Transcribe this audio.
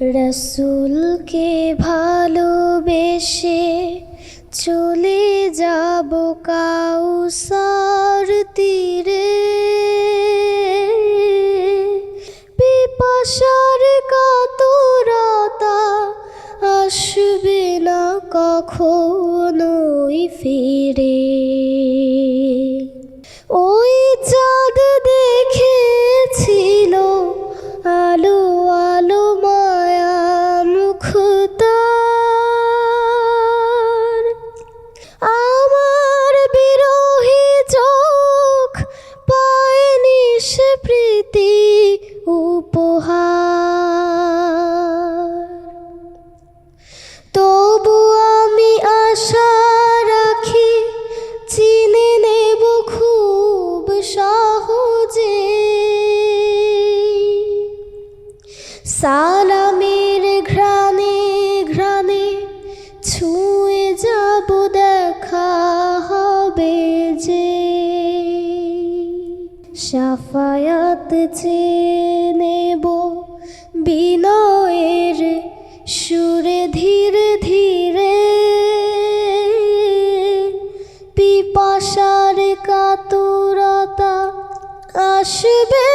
রসুলকে ভালোবেসে চলে যাব কাউসার তীরে। পিপাসার কাতরতা আসবে না কখনোই সে প্রীতি উপহার। তবু আমি আশা রাখি, চিনে নেব খুব সহজে। সালামের ঘ্রাণে ঘ্রাণে ছুঁয়ে যাব, দেখা হবে। সাফায়াত চেয়ে নেব বিনয়ের সুরে ধীরে ধীরে। পিপাসার কাতুরতা আসবে